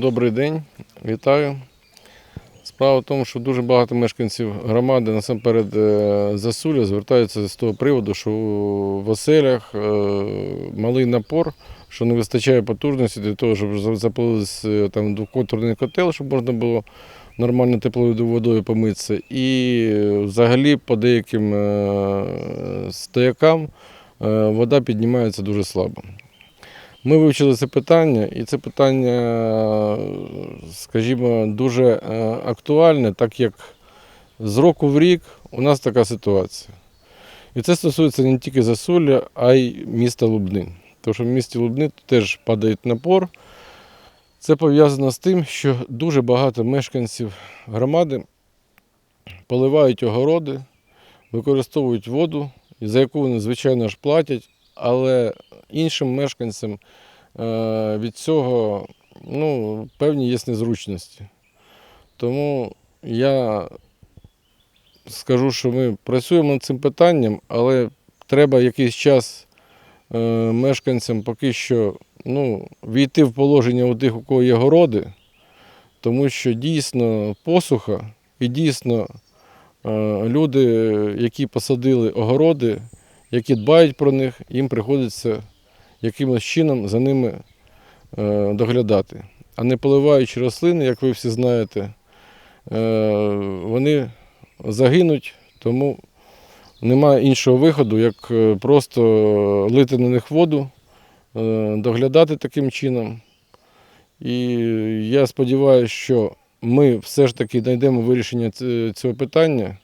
Добрий день, вітаю. Справа в тому, що дуже багато мешканців громади, насамперед е, Засуля, звертаються з того приводу, що в оселях е, малий напор, що не вистачає потужності для того, щоб за- запалились е, там двоконтурний котел, щоб можна було нормально теплою водою помитися. І взагалі по деяким стоякам вода піднімається дуже слабо. Ми вивчили це питання, і це питання, скажімо, дуже е, актуальне, так як з року в рік у нас така ситуація. І це стосується не тільки Засулля, а й міста Лубни. Тому що в місті Лубни теж падає напор. Це пов'язано з тим, що дуже багато мешканців громади поливають огороди, використовують воду, за яку вони, звичайно ж, платять, але іншим мешканцям е, від цього ну, певні є незручності. Тому я скажу, що ми працюємо над цим питанням, але треба якийсь час е, мешканцям поки що ну, війти в положення у тих, у кого є городи, тому що дійсно посуха і дійсно е, люди, які посадили огороди, які дбають про них, їм приходиться якимось чином за ними е, доглядати. А не поливаючи рослини, як ви всі знаєте, е, вони загинуть, тому немає іншого виходу, як е, просто лити на них воду, доглядати таким чином. І я сподіваюся, що ми все ж таки знайдемо вирішення цього питання.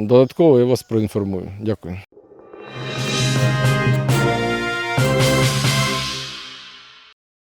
Додатково я вас проінформую. Дякую.